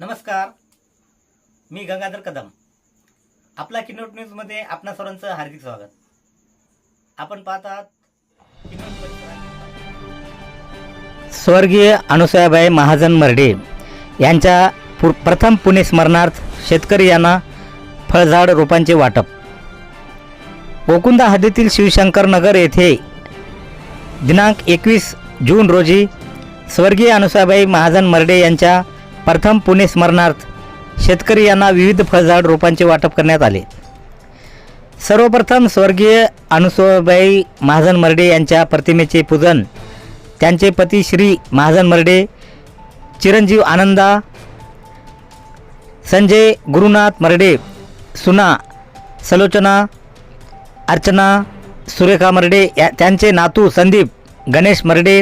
नमस्कार. मी गंगाधर कदम. आपला किनोट न्यूजमध्ये आपणा सर्वांचं हार्दिक स्वागत. आपण पाहत आहात किनोट स्वर्गीय अनुसयाबाई महाजन मर्डे यांच्या पु प्रथम पुणे स्मरणार्थ शेतकरी यांना फळझाड रोपांचे वाटप. गोकुंदा हद्दीतील शिवशंकर नगर येथे दिनांक एकवीस जून रोजी स्वर्गीय अनुसाबाई महाजन मर्डे यांच्या प्रथम पुणे स्मरणार्थ शेतकरी यांना विविध फळझाड रोपांचे वाटप करण्यात आले. सर्वप्रथम स्वर्गीय अनुसुबाई महाजन मर्डे यांच्या प्रतिमेचे पूजन त्यांचे पती श्री महाजन मर्डे चिरंजीव आनंदा संजय गुरुनाथ मर्डे सुना सलोचना अर्चना सुरेखा मर्डे या त्यांचे नातू संदीप गणेश मर्डे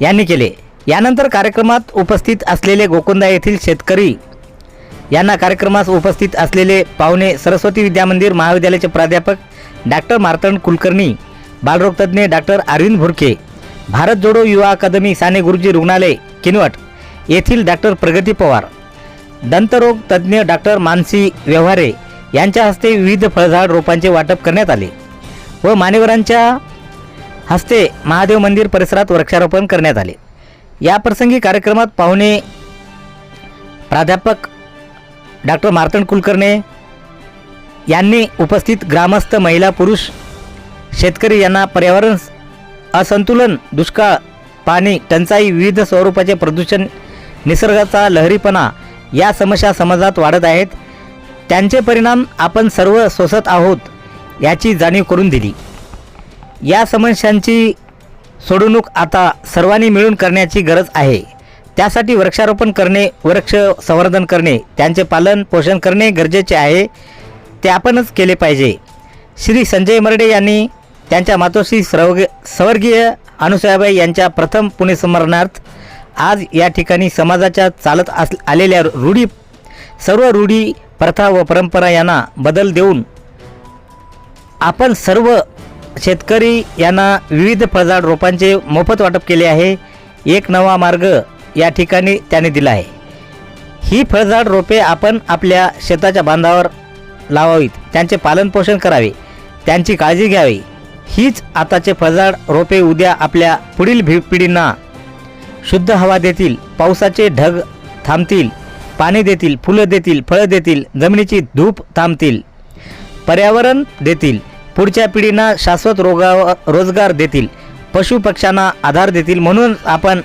यांनी केले. यानंतर कार्यक्रमात उपस्थित असलेले गोकुंदा येथील शेतकरी यांना कार्यक्रमास उपस्थित असलेले पाहुणे सरस्वती विद्यामंदिर महाविद्यालयाचे प्राध्यापक डॉक्टर मार्तंड कुलकर्णी बालरोगतज्ञ डॉक्टर अरविंद भुरके भारत जोडो युवा अकादमी साने गुरुजी रुग्णालय किनवट येथील डॉक्टर प्रगती पवार दंतरोग तज्ज्ञ डॉक्टर मानसी व्यवहारे यांच्या हस्ते विविध फळझाड रोपांचे वाटप करण्यात आले व मान्यवरांच्या हस्ते महादेव मंदिर परिसरात वृक्षारोपण करण्यात आले. या प्रसंगी कार्यक्रमात पाहुणे प्राध्यापक डॉक्टर मार्तंड कुलकर्णे यांनी उपस्थित ग्रामस्थ महिला पुरुष शेतकरी यांना पर्यावरण असंतुलन दुष्काळ पाणी टंचाई विविध स्वरूपाचे प्रदूषण निसर्गाचा लहरीपणा या समस्या समाजात वाढत आहेत. त्यांचे परिणाम आपण सर्व सोसत आहोत याची जाणीव करून दिली. या समस्यांची सोडवणूक आता सर्वांनी मिळून करण्याची गरज आहे. त्यासाठी वृक्षारोपण करणे वृक्ष संवर्धन करणे त्यांचे पालन पोषण करणे गरजेचे आहे. ते आपणच केले पाहिजे. श्री संजय मर्डे यांनी त्यांच्या मातोश्री सर्व स्वर्गीय अनुसयाबाई यांच्या प्रथम पुणे स्मरणार्थ आज या ठिकाणी समाजाच्या चालत अस आलेल्या रूढी सर्व रूढी प्रथा व परंपरा यांना बदल देऊन आपण सर्व शेतकरी यांना विविध फळझाड रोपांचे मोफत वाटप केले आहे. एक नवा मार्ग या ठिकाणी त्याने दिला आहे. ही फळझाड रोपे आपण आपल्या शेताच्या बांधावर लावावीत. त्यांचे पालनपोषण करावे. त्यांची काळजी घ्यावी. हीच आताचे फळझाड रोपे उद्या आपल्या पुढील भि पिढींना शुद्ध हवा देतील पावसाचे ढग थांबतील पाणी देतील फुलं देतील फळं देतील जमिनीची धूप थांबतील पर्यावरण देतील. पुढच्या पिढींना शाश्वत रोगावर रोजगार देतील पशुपक्ष्यांना आधार देतील म्हणून आपण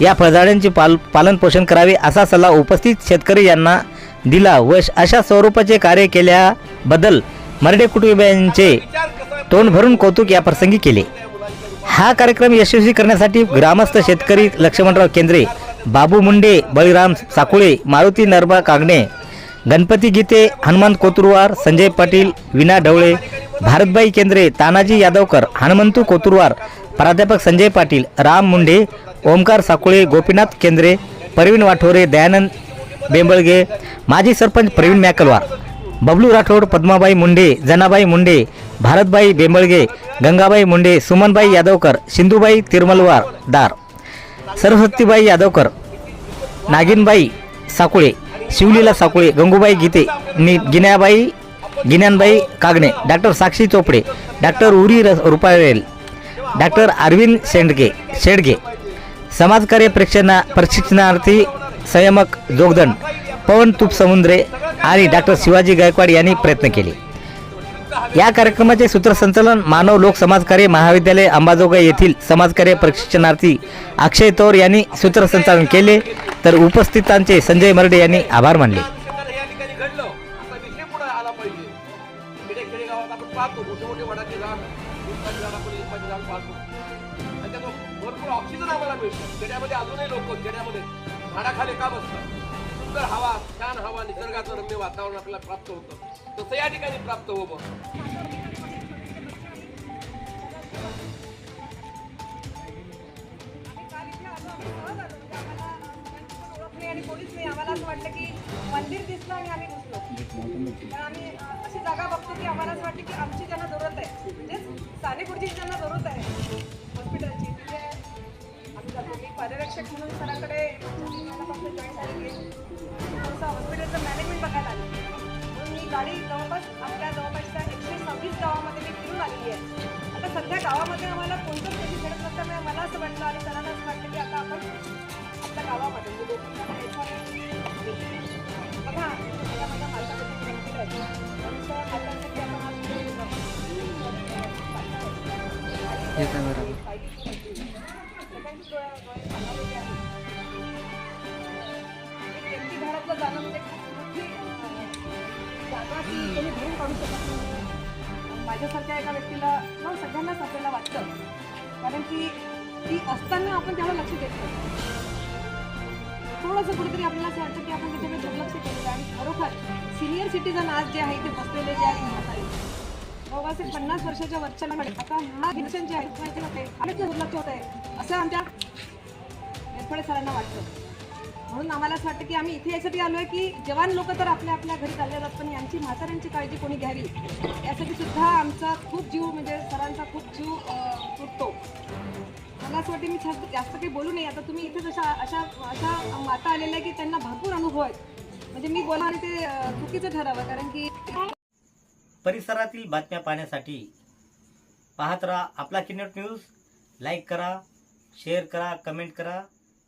या फळझाडांचे पाल पालनपोषण करावे असा सल्ला उपस्थित शेतकरी यांना दिला. व अशा स्वरूपाचे कार्य केल्याबद्दल मरडे कुटुंबियांचे तोंड भरून कौतुक या प्रसंगी केले. हा कार्यक्रम यशस्वी करण्यासाठी ग्रामस्थ शेतकरी लक्ष्मणराव केंद्रे बाबू मुंडे बळीराम साकुळे मारुती नरबा कागणे गणपती गीते हनुमान कोतुरवार संजय पाटील विना ढवळे भारतबाई केंद्रे तानाजी यादवकर हनुमंतू कोतुरवार प्राध्यापक संजय पाटील राम मुंडे ओमकार साकुळे गोपीनाथ केंद्रे प्रवीण वाठोरे दयानंद बेंबळगे माजी सरपंच प्रवीण मॅकलवार बबलू राठोड पद्माबाई मुंडे जनाबाई मुंडे भारतबाई बेंबळगे गंगाबाई मुंडे सुमनबाई यादवकर सिंधुबाई तिरमलवार दार सरस्वतीबाई यादवकर नागिनबाई साकुळे शिवलीला साकुळे गंगूबाई गीते नि गिन्याबाई गिन्यानबाई कागणे डॉक्टर साक्षी चोपडे डॉक्टर उरी र रुपारेल डॉक्टर अरविंद शेंडगे शेडगे. समाजकार्य प्रेक्षणा प्रशिक्षणार्थी संयमक जोगदंड पवन तुप समुद्रे आणि डॉक्टर शिवाजी गायकवाड यांनी प्रयत्न केले. या कार्यक्रमाचे सूत्रसंचालन मानव लोक समाजकार्य महाविद्यालय अंबाजोगाई येथील समाजकार्य प्रशिक्षणार्थी अक्षय तौर यांनी सूत्रसंचालन केले. तर उपस्थितांचे संजय मर्डे यांनी आभार मानले. त्यातून ऑक्सिजन आम्हाला मिळतो. गड्यामध्ये अजूनही लोक गड्यामध्ये झाडाखाली का बसतात सुंदर हवा छान हवा निसर्गाचं रम्य वातावरण आपल्याला प्राप्त होतं. तसं या ठिकाणी प्राप्त होवं काल म्हणजे आम्हाला नाही आणि कोणीच नाही. असं वाटलं की मंदिर दिसलं आणि आम्ही घुसलो आम्ही अशी जागा बघतो की आम्हाला असं वाटतं की आमची ज्यांना जरूरत आहे म्हणजेच साने ज्यांना जरूरत आहे मी पर्यवेक्षक म्हणून सरांकडे महिन्यापासून जॉईन झालेली आहे. थोडंसं मी गाडी जवळपास, आपल्या जवळपासच्या एकशे सव्वीस गावामध्ये मी आलेली आहे. आता सध्या गावामध्ये आम्हाला कोणतंच कधी घडत नसल्यामुळे मला असं वाटलं की आता आपण आपल्या गावामध्ये बघा मला काढू शकत नाही माझ्यासारख्या एका व्यक्तीला किंवा सगळ्यांनाच आपल्याला वाटतं. कारण की ती असताना आपण त्याला लक्ष देत नाही. थोडंसं कुठेतरी आपल्याला असं वाटतं की आपण त्याच्याकडे दुर्लक्ष केलेलं आहे. आणि खरोखर सिनियर सिटीजन आज जे आहे ते बसलेले जे आहे म्हातारे जवळपास पन्नास वर्षाच्या वरच्या आता हा भिक्षण जे आहे माहिती होते आणि दुर्लक्ष होत आहे असं आमच्या नेरफळे सरांना वाटतं. म्हणून आम्हाला असं वाटतं की आम्ही इथे यासाठी आलो आहे की जवान लोक तर आपल्या आपल्या घरी चालले जातात पण यांची म्हाताऱ्यांची काळजी कोणी घ्यावी? यासाठी सुद्धा आमचा खूप जीव म्हणजे सरांचा खूप जीव तुटतो. मला असं वाटते मी जास्त जास्त काही बोलू नये. आता तुम्ही इथे जशा अशा अशा माता आलेल्या की त्यांना भरपूर अनुभव आहेत म्हणजे मी बोला आणि ते चुकीचं ठरावं कारण की परिसरातील बातम्या पाहण्यासाठी पाहत राहा आपला किन्नट न्यूज. लाईक करा शेअर करा कमेंट करा.